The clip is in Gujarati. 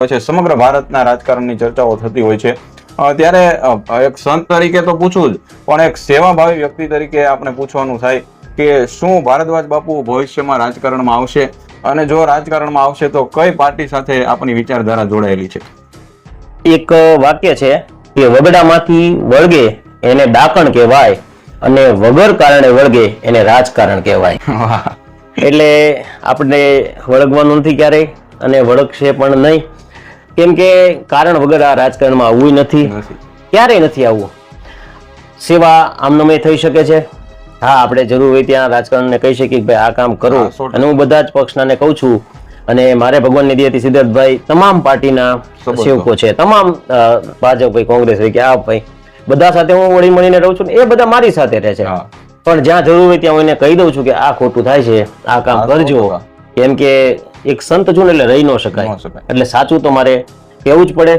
છે. સમગ્ર ભારતના રાજકારણની ચર્ચાઓ થતી હોય છે. ત્યારે એક સંત તરીકે તો પૂછવું જ પણ એક સેવાભાવી વ્યક્તિ તરીકે આપણે પૂછવાનું થાય કે શું ભારદ્વાજ બાપુ ભવિષ્યમાં રાજકારણમાં આવશે? અને જો રાજકારણમાં આવશે તો કઈ પાર્ટી સાથે આપણી વિચારધારા જોડાયેલી છે? એક વાક્ય છે કે વગડામાંથી વળગે એને ડાકણ કહેવાય અને વગર કારણે વળગે એને રાજકારણ કહેવાય. એટલે આપણે વળગવાનું નથી ક્યારેય અને વળગશે પણ નહીં. કેમ કે કારણ વગર આ રાજકારણમાં આવવું નથી. ક્યારેય નથી આવવું સેવા આમનમે થઈ શકે છે હા આપણે જરૂર હોય ત્યાં રાજકારણને કહી શકીએ કે ભાઈ આ કામ કરો. અને હું બધા જ પક્ષનાને કહું છું અને મારે ભગવાનની દયાથી સિદ્ધાર્થભાઈ તમામ પાર્ટીના. સેવકો છે તમામ ભાજપ ભાઈ કોંગ્રેસ હોય કે આ ભાઈ બધા સાથે હું વળી મળીને રહું છું એ બધા મારી સાથે રહે છે. પણ જ્યાં જરૂર હોય ત્યાં હું એને કહી દઉં છું કે આ ખોટું થાય છે આ કામ કરજો કેમ કે એક સંત છું ને એટલે રહી ન શકાય ન શકાય. એટલે સાચું તો મારે કહેવું જ પડે